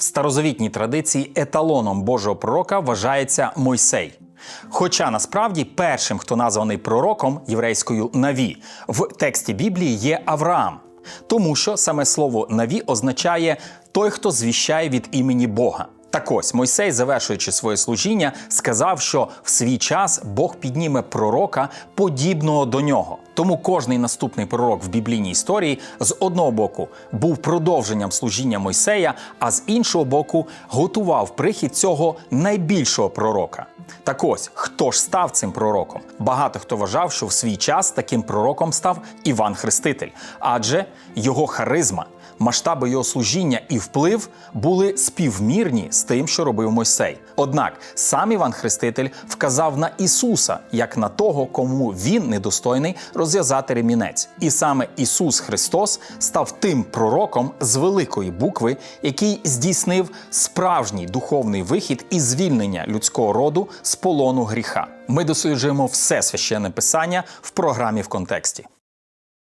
В старозавітній традиції еталоном Божого пророка вважається Мойсей. Хоча насправді першим, хто названий пророком єврейською наві, в тексті Біблії є Авраам, тому що саме слово наві означає той, хто звіщає від імені Бога. Так ось Мойсей, завершуючи своє служіння, сказав, що в свій час Бог підніме пророка, подібного до нього. Тому кожний наступний пророк в біблійній історії з одного боку був продовженням служіння Мойсея, а з іншого боку готував прихід цього найбільшого пророка. Так ось, хто ж став цим пророком? Багато хто вважав, що в свій час таким пророком став Іван Хреститель, адже його харизма, масштаби його служіння і вплив були співмірні з тим, що робив Мойсей. Однак сам Іван Хреститель вказав на Ісуса як на того, кому він недостойний розв'язати ремінець. І саме Ісус Христос став тим пророком з великої букви, який здійснив справжній духовний вихід і звільнення людського роду з полону гріха. Ми досліджуємо все священне писання в програмі в контексті.